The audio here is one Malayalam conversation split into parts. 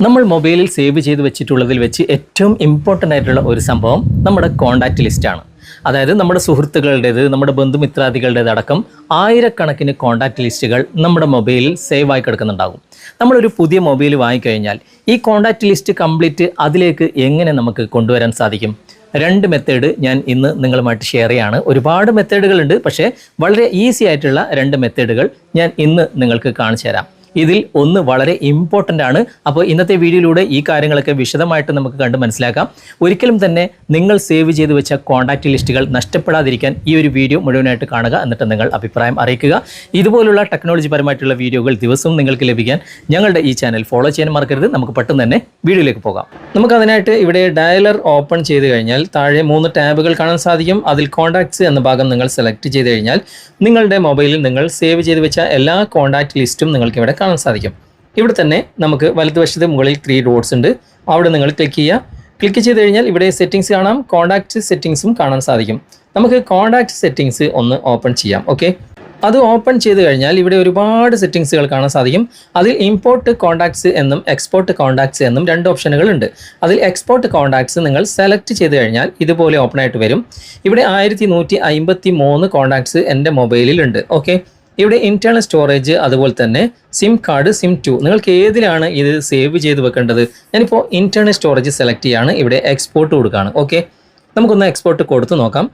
നമ്മൾ മൊബൈലിൽ സേവ് ചെയ്ത് വെച്ചിട്ടുള്ളതിൽ വെച്ച് ഏറ്റവും ഇമ്പോർട്ടന്റ് ആയിട്ടുള്ള ഒരു സംഭവം നമ്മുടെ കോണ്ടാക്റ്റ് ലിസ്റ്റാണ് അതായത് നമ്മുടെ സുഹൃത്തുക്കളുടേത് നമ്മുടെ ബന്ധുമിത്രാദികളുടേത് അടക്കം ആയിരക്കണക്കിന് കോണ്ടാക്റ്റ് ലിസ്റ്റുകൾ നമ്മുടെ മൊബൈലിൽ സേവ് ആയി കിടക്കുന്നുണ്ടാകും. നമ്മളൊരു പുതിയ മൊബൈൽ വാങ്ങിക്കഴിഞ്ഞാൽ ഈ കോണ്ടാക്റ്റ് ലിസ്റ്റ് കംപ്ലീറ്റ് അതിലേക്ക് എങ്ങനെ നമുക്ക് കൊണ്ടുവരാൻ സാധിക്കും? രണ്ട് മെത്തേഡ് ഞാൻ ഇന്ന് നിങ്ങളുമായിട്ട് ഷെയർ ചെയ്യാണ്. ഒരുപാട് മെത്തേഡുകളുണ്ട് പക്ഷേ വളരെ ഈസി ആയിട്ടുള്ള രണ്ട് മെത്തേഡുകൾ ഞാൻ ഇന്ന് നിങ്ങൾക്ക് കാണിച്ചു തരാം ഇതിൽ ഒന്ന് വളരെ ഇമ്പോർട്ടന്റ് ആണ്. അപ്പോൾ ഇന്നത്തെ വീഡിയോയിലൂടെ ഈ കാര്യങ്ങളൊക്കെ വിശദമായിട്ട് നമുക്ക് കണ്ട് മനസ്സിലാക്കാം. ഒരിക്കലും തന്നെ നിങ്ങൾ സേവ് ചെയ്ത് വെച്ച കോൺടാക്റ്റ് ലിസ്റ്റുകൾ നഷ്ടപ്പെടാതിരിക്കാൻ ഈ ഒരു വീഡിയോ മുഴുവനായിട്ട് കാണുക എന്നിട്ട് നിങ്ങൾ അഭിപ്രായം അറിയിക്കുക. ഇതുപോലുള്ള ടെക്നോളജി പരമായിട്ടുള്ള വീഡിയോകൾ ദിവസവും നിങ്ങൾക്ക് ലഭിക്കാൻ ഞങ്ങളുടെ ഈ ചാനൽ ഫോളോ ചെയ്യാൻ മറക്കരുത്. നമുക്ക് പെട്ടെന്ന് തന്നെ വീഡിയോയിലേക്ക് പോകാം. നമുക്ക് അതിനായിട്ട് ഇവിടെ ഡയലർ ഓപ്പൺ ചെയ്ത് കഴിഞ്ഞാൽ താഴെ മൂന്ന് ടാബുകൾ കാണാൻ സാധിക്കും. അതിൽ കോൺടാക്ട്സ് എന്ന ഭാഗം നിങ്ങൾ സെലക്ട് ചെയ്ത് കഴിഞ്ഞാൽ നിങ്ങളുടെ മൊബൈലിൽ നിങ്ങൾ സേവ് ചെയ്ത് വെച്ച എല്ലാ കോൺടാക്ട് ലിസ്റ്റും നിങ്ങൾക്ക് ഇവിടെ കാണാൻ സാധിക്കും. ഇവിടെ തന്നെ നമുക്ക് വലതുവശത്ത് മുകളിൽ ത്രീ ഡോട്ട്സ് ഉണ്ട്. അവിടെ നിങ്ങൾ ക്ലിക്ക് ചെയ്യുക. ക്ലിക്ക് ചെയ്ത് കഴിഞ്ഞാൽ ഇവിടെ സെറ്റിങ്സ് കാണാം. കോൺടാക്റ്റ് സെറ്റിങ്സും കാണാൻ സാധിക്കും. നമുക്ക് കോൺടാക്റ്റ് സെറ്റിങ്സ് ഒന്ന് ഓപ്പൺ ചെയ്യാം. ഓക്കെ അത് ഓപ്പൺ ചെയ്ത് കഴിഞ്ഞാൽ ഇവിടെ ഒരുപാട് സെറ്റിങ്സുകൾ കാണാൻ സാധിക്കും. അതിൽ ഇമ്പോർട്ട് കോൺടാക്ട്സ് എന്നും എക്സ്പോർട്ട് കോൺടാക്ട്സ് എന്നും രണ്ട് ഓപ്ഷനുകൾ ഉണ്ട്. അതിൽ എക്സ്പോർട്ട് കോൺടാക്ട്സ് നിങ്ങൾ സെലക്ട് ചെയ്ത് കഴിഞ്ഞാൽ ഇതുപോലെ ഓപ്പൺ ആയിട്ട് വരും. ഇവിടെ ആയിരത്തി നൂറ്റി അമ്പത്തി മൂന്ന് കോൺടാക്ട്സ് എന്റെ മൊബൈലിൽ ഉണ്ട് ഓക്കെ ഇവിടെ ഇന്റേണൽ സ്റ്റോറേജ് അതുപോലെ തന്നെ സിം കാർഡ് സിം ടു നിങ്ങൾക്ക് ഏതിലാണ് ഇത് സേവ് ചെയ്ത് വെക്കേണ്ടത്? ഞാനിപ്പോൾ ഇന്റേണൽ സ്റ്റോറേജ് സെലക്ട് ചെയ്യാണ്. ഇവിടെ എക്സ്പോർട്ട് കൊടുക്കുകയാണ് ഓക്കെ നമുക്കൊന്ന് എക്സ്പോർട്ട് കൊടുത്ത് നോക്കാം.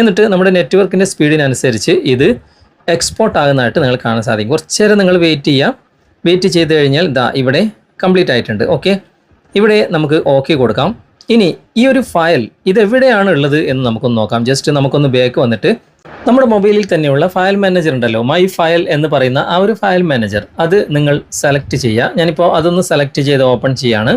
എന്നിട്ട് നമ്മുടെ നെറ്റ്വർക്കിന്റെ സ്പീഡിനനുസരിച്ച് ഇത് എക്സ്പോർട്ട് ആകുന്നതായിട്ട് നിങ്ങൾ കാണാൻ സാധിക്കും. കുറച്ച് നേരം നിങ്ങൾ വെയിറ്റ് ചെയ്യാം. വെയിറ്റ് ചെയ്ത് കഴിഞ്ഞാൽ ദാ ഇവിടെ കംപ്ലീറ്റ് ആയിട്ടുണ്ട്. ഓക്കെ ഇവിടെ നമുക്ക് ഓക്കെ കൊടുക്കാം. ഇനി ഈ ഒരു ഫയൽ ഇതെവിടെയാണ് ഉള്ളത് എന്ന് നമുക്കൊന്ന് നോക്കാം. ജസ്റ്റ് നമുക്കൊന്ന് ബാക്ക് വന്നിട്ട് നമ്മുടെ മൊബൈലിൽ തന്നെയുള്ള ഫയൽ മാനേജർ ഉണ്ടല്ലോ മൈ ഫയൽ എന്ന് പറയുന്ന ആ ഒരു ഫയൽ മാനേജർ അത് നിങ്ങൾ സെലക്ട് ചെയ്യുക. ഞാനിപ്പോൾ അതൊന്ന് സെലക്ട് ചെയ്ത് ഓപ്പൺ ചെയ്യാണ്.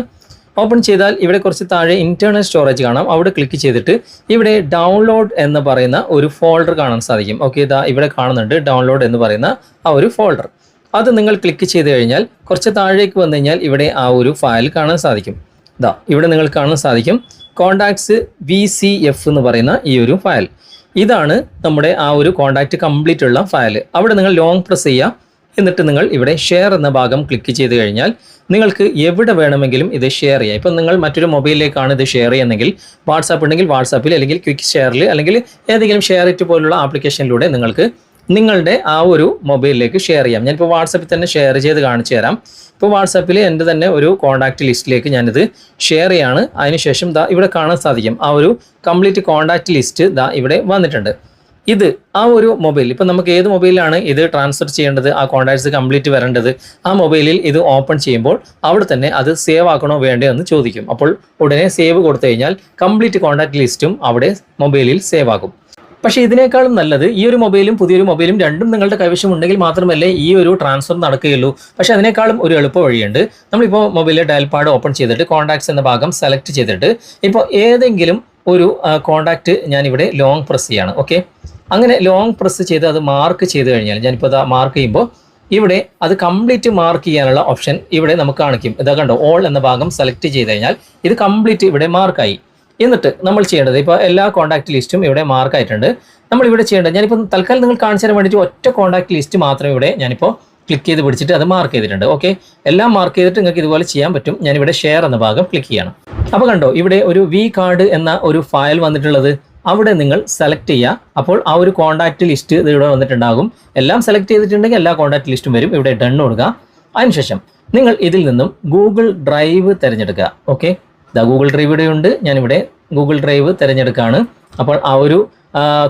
ഓപ്പൺ ചെയ്താൽ ഇവിടെ കുറച്ച് താഴെ ഇന്റേണൽ സ്റ്റോറേജ് കാണാം. അവിടെ ക്ലിക്ക് ചെയ്തിട്ട് ഇവിടെ ഡൗൺലോഡ് എന്ന് പറയുന്ന ഒരു ഫോൾഡർ കാണാൻ സാധിക്കും. ഓക്കെ ഇതാ ഇവിടെ കാണുന്നുണ്ട് ഡൗൺലോഡ് എന്ന് പറയുന്ന ആ ഒരു ഫോൾഡർ അത് നിങ്ങൾ ക്ലിക്ക് ചെയ്ത് കഴിഞ്ഞാൽ കുറച്ച് താഴേക്ക് വന്നു കഴിഞ്ഞാൽ ഇവിടെ ആ ഒരു ഫയൽ കാണാൻ സാധിക്കും. ഇതാ ഇവിടെ നിങ്ങൾ കാണാൻ സാധിക്കും. കോണ്ടാക്ട്സ് വി എന്ന് പറയുന്ന ഈ ഒരു ഫയൽ ഇതാണ് നമ്മുടെ ആ ഒരു കോൺടാക്റ്റ് കംപ്ലീറ്റ് ഉള്ള ഫയൽ അവിടെ നിങ്ങൾ ലോങ് പ്രസ് ചെയ്യുക. എന്നിട്ട് നിങ്ങൾ ഇവിടെ ഷെയർ എന്ന ഭാഗം ക്ലിക്ക് ചെയ്ത് കഴിഞ്ഞാൽ നിങ്ങൾക്ക് എവിടെ വേണമെങ്കിലും ഇത് ഷെയർ ചെയ്യാം. ഇപ്പം നിങ്ങൾ മറ്റൊരു മൊബൈലിലേക്കാണ് ഇത് ഷെയർ ചെയ്യുന്നതെങ്കിൽ വാട്സാപ്പ് ഉണ്ടെങ്കിൽ വാട്സാപ്പിൽ അല്ലെങ്കിൽ ക്വിക്ക് ഷെയറിൽ അല്ലെങ്കിൽ ഏതെങ്കിലും ഷെയർ ഇറ്റ് പോലുള്ള ആപ്ലിക്കേഷനിലൂടെ നിങ്ങൾക്ക് നിങ്ങളുടെ ആ ഒരു മൊബൈലിലേക്ക് ഷെയർ ചെയ്യാം. ഞാനിപ്പോൾ വാട്സപ്പിൽ തന്നെ ഷെയർ ചെയ്ത് കാണിച്ചു തരാം. ഇപ്പോൾ വാട്സാപ്പിൽ എന്റെ തന്നെ ഒരു കോൺടാക്റ്റ് ലിസ്റ്റിലേക്ക് ഞാനിത് ഷെയർ ചെയ്യാണ്. അതിനുശേഷം ദാ ഇവിടെ കാണാൻ സാധിക്കും. ആ ഒരു കംപ്ലീറ്റ് കോൺടാക്റ്റ് ലിസ്റ്റ് ദാ ഇവിടെ വന്നിട്ടുണ്ട്. ഇത് ആ ഒരു മൊബൈൽ ഇപ്പം നമുക്ക് ഏത് മൊബൈലാണ് ഇത് ട്രാൻസ്ഫർ ചെയ്യേണ്ടത്? ആ കോൺടാക്ട്സ് കംപ്ലീറ്റ് വരേണ്ടത്? ആ മൊബൈലിൽ ഇത് ഓപ്പൺ ചെയ്യുമ്പോൾ അവിടെ തന്നെ അത് സേവ് ആക്കണോ വേണ്ടോ എന്ന് ചോദിക്കും. അപ്പോൾ ഉടനെ സേവ് കൊടുത്തു കഴിഞ്ഞാൽ കംപ്ലീറ്റ് കോൺടാക്ട് ലിസ്റ്റും അവിടെ മൊബൈലിൽ സേവ് ആകും. പക്ഷേ ഇതിനേക്കാളും നല്ലത് ഈ ഒരു മൊബൈലും പുതിയൊരു മൊബൈലും രണ്ടും നിങ്ങളുടെ കൈവശം ഉണ്ടെങ്കിൽ മാത്രമല്ലേ ഈ ഒരു ട്രാൻസ്ഫർ നടക്കുകയുള്ളൂ. പക്ഷേ അതിനേക്കാളും ഒരു എളുപ്പ വഴിയുണ്ട്. നമ്മളിപ്പോൾ മൊബൈലിലെ ഡയൽ പാഡ് ഓപ്പൺ ചെയ്തിട്ട് കോൺടാക്ട്സ് എന്ന ഭാഗം സെലക്ട് ചെയ്തിട്ട് ഇപ്പോൾ ഏതെങ്കിലും ഒരു കോൺടാക്റ്റ് ഞാനിവിടെ ലോങ് പ്രസ് ചെയ്യാണ്. ഓക്കെ അങ്ങനെ ലോങ് പ്രസ് ചെയ്ത് അത് മാർക്ക് ചെയ്ത് കഴിഞ്ഞാൽ ഞാനിപ്പോൾ അത് മാർക്ക് ചെയ്യുമ്പോൾ ഇവിടെ അത് കംപ്ലീറ്റ് മാർക്ക് ചെയ്യാനുള്ള ഓപ്ഷൻ ഇവിടെ നമുക്ക് കാണിക്കും. ഇതാ കണ്ടോ ഓൾ എന്ന ഭാഗം സെലക്ട് ചെയ്ത് കഴിഞ്ഞാൽ ഇത് കംപ്ലീറ്റ് ഇവിടെ മാർക്കായി എന്നിട്ട് നമ്മൾ ചെയ്യേണ്ടത് ഇപ്പോൾ എല്ലാ കോൺടാക്ട് ലിസ്റ്റും ഇവിടെ മാർക്ക് ആയിട്ടുണ്ട്. നമ്മൾ ഇവിടെ ചെയ്യേണ്ടത് ഞാനിപ്പോൾ തൽക്കാലം നിങ്ങൾ കാണിച്ചു തരാൻ വേണ്ടിയിട്ട് ഒറ്റ കോൺടാക്ട് ലിസ്റ്റ് മാത്രം ഇവിടെ ഞാനിപ്പോൾ ക്ലിക്ക് ചെയ്ത് പിടിച്ചിട്ട് അത് മാർക്ക് ചെയ്തിട്ടുണ്ട്. ഓക്കെ എല്ലാം മാർക്ക് ചെയ്തിട്ട് നിങ്ങൾക്ക് ഇതുപോലെ ചെയ്യാൻ പറ്റും. ഞാനിവിടെ ഷെയർ എന്ന ഭാഗം ക്ലിക്ക് ചെയ്യണം. അപ്പോൾ കണ്ടോ ഇവിടെ ഒരു വി കാർഡ് എന്ന ഒരു ഫയൽ വന്നിട്ടുള്ളത്. അവിടെ നിങ്ങൾ സെലക്ട് ചെയ്യുക. അപ്പോൾ ആ ഒരു കോൺടാക്റ്റ് ലിസ്റ്റ് ഇത് ഇവിടെ വന്നിട്ടുണ്ടാകും. എല്ലാം സെലക്ട് ചെയ്തിട്ടുണ്ടെങ്കിൽ എല്ലാ കോൺടാക്ട് ലിസ്റ്റും വരും. ഇവിടെ ഡൺ കൊടുക്കുക. അതിനുശേഷം നിങ്ങൾ ഇതിൽ നിന്നും ഗൂഗിൾ ഡ്രൈവ് തിരഞ്ഞെടുക്കുക. ഓക്കെ ഗൂഗിൾ ഡ്രൈവ് ഇവിടെ ഉണ്ട്. ഞാനിവിടെ ഗൂഗിൾ ഡ്രൈവ് തിരഞ്ഞെടുക്കുകയാണ് അപ്പോൾ ആ ഒരു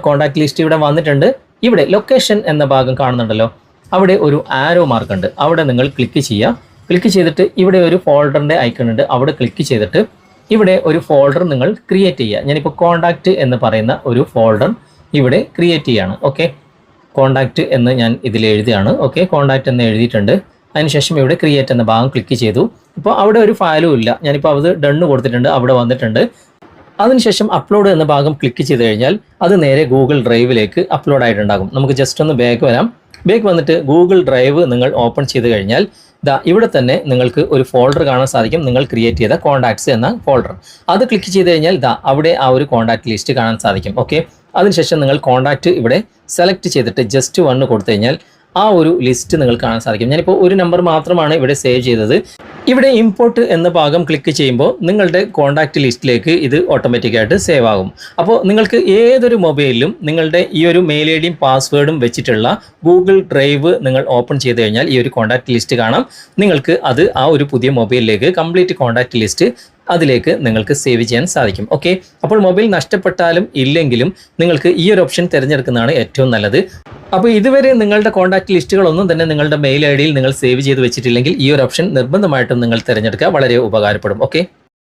കോൺടാക്ട് ലിസ്റ്റ് ഇവിടെ വന്നിട്ടുണ്ട്. ഇവിടെ ലൊക്കേഷൻ എന്ന ഭാഗം കാണുന്നുണ്ടല്ലോ. അവിടെ ഒരു ആരോ മാർക്ക് ഉണ്ട്. അവിടെ നിങ്ങൾ ക്ലിക്ക് ചെയ്യുക. ക്ലിക്ക് ചെയ്തിട്ട് ഇവിടെ ഒരു ഫോൾഡറിന്റെ ഐക്കൺ ഉണ്ട്. അവിടെ ക്ലിക്ക് ചെയ്തിട്ട് ഇവിടെ ഒരു ഫോൾഡർ നിങ്ങൾ ക്രിയേറ്റ് ചെയ്യുക. ഞാനിപ്പോൾ കോണ്ടാക്റ്റ് എന്ന് പറയുന്ന ഒരു ഫോൾഡർ ഇവിടെ ക്രിയേറ്റ് ചെയ്യുകയാണ് ഓക്കെ കോണ്ടാക്റ്റ് എന്ന് ഞാൻ ഇതിൽ എഴുതിയാണ്. ഓക്കെ കോണ്ടാക്റ്റ് എന്ന് എഴുതിയിട്ടുണ്ട്. അതിനുശേഷം ഇവിടെ ക്രിയേറ്റ് എന്ന ഭാഗം ക്ലിക്ക് ചെയ്തു. ഇപ്പോൾ അവിടെ ഒരു ഫയലും ഇല്ല. ഞാനിപ്പോൾ അത് ഡണ്ണ് കൊടുത്തിട്ടുണ്ട്. അവിടെ വന്നിട്ടുണ്ട്. അതിനുശേഷം അപ്ലോഡ് എന്ന ഭാഗം ക്ലിക്ക് ചെയ്ത് കഴിഞ്ഞാൽ അത് നേരെ ഗൂഗിൾ ഡ്രൈവിലേക്ക് അപ്ലോഡ് ആയിട്ടുണ്ടാകും. നമുക്ക് ജസ്റ്റ് ഒന്ന് ബാക്ക് വരാം. ബാക്ക് വന്നിട്ട് ഗൂഗിൾ ഡ്രൈവ് നിങ്ങൾ ഓപ്പൺ ചെയ്ത് കഴിഞ്ഞാൽ ഇതാ ഇവിടെ തന്നെ നിങ്ങൾക്ക് ഒരു ഫോൾഡർ കാണാൻ സാധിക്കും. നിങ്ങൾ ക്രിയേറ്റ് ചെയ്ത കോൺടാക്ട്സ് എന്ന ഫോൾഡർ അത് ക്ലിക്ക് ചെയ്ത് കഴിഞ്ഞാൽ ഇതാ അവിടെ ആ ഒരു കോൺടാക്ട് ലിസ്റ്റ് കാണാൻ സാധിക്കും. ഓക്കെ അതിനുശേഷം നിങ്ങൾ കോൺടാക്റ്റ് ഇവിടെ സെലക്ട് ചെയ്തിട്ട് ജസ്റ്റ് വണ്ണ് കൊടുത്തു കഴിഞ്ഞാൽ ആ ഒരു ലിസ്റ്റ് നിങ്ങൾക്ക് കാണാൻ സാധിക്കും. ഞാനിപ്പോൾ ഒരു നമ്പർ മാത്രമാണ് ഇവിടെ സേവ് ചെയ്തത്. ഇവിടെ ഇമ്പോർട്ട് എന്ന ഭാഗം ക്ലിക്ക് ചെയ്യുമ്പോൾ നിങ്ങളുടെ കോൺടാക്റ്റ് ലിസ്റ്റിലേക്ക് ഇത് ഓട്ടോമാറ്റിക്കായിട്ട് സേവ് ആകും. അപ്പോൾ നിങ്ങൾക്ക് ഏതൊരു മൊബൈലിലും നിങ്ങളുടെ ഈ ഒരു മെയിൽ ഐ ഡിയും പാസ്വേഡും വെച്ചിട്ടുള്ള ഗൂഗിൾ ഡ്രൈവ് നിങ്ങൾ ഓപ്പൺ ചെയ്ത് കഴിഞ്ഞാൽ ഈ ഒരു കോൺടാക്റ്റ് ലിസ്റ്റ് കാണാം. നിങ്ങൾക്ക് അത് ആ ഒരു പുതിയ മൊബൈലിലേക്ക് കംപ്ലീറ്റ് കോൺടാക്റ്റ് ലിസ്റ്റ് അതിലേക്ക് നിങ്ങൾക്ക് സേവ് ചെയ്യാൻ സാധിക്കും. ഓക്കെ അപ്പോൾ മൊബൈൽ നഷ്ടപ്പെട്ടാലും ഇല്ലെങ്കിലും നിങ്ങൾക്ക് ഈ ഒരു ഓപ്ഷൻ തിരഞ്ഞെടുക്കുന്നതാണ് ഏറ്റവും നല്ലത്. അപ്പോൾ ഇതുവരെ നിങ്ങളുടെ കോൺടാക്ട് ലിസ്റ്റുകളൊന്നും തന്നെ നിങ്ങളുടെ മെയിൽ ഐ ഡിയിൽ നിങ്ങൾ സേവ് ചെയ്ത് വെച്ചിട്ടില്ലെങ്കിൽ ഈ ഒരു ഓപ്ഷൻ നിർബന്ധമായിട്ടും നിങ്ങൾ തിരഞ്ഞെടുക്കുക. വളരെ ഉപകാരപ്പെടും. ഓക്കെ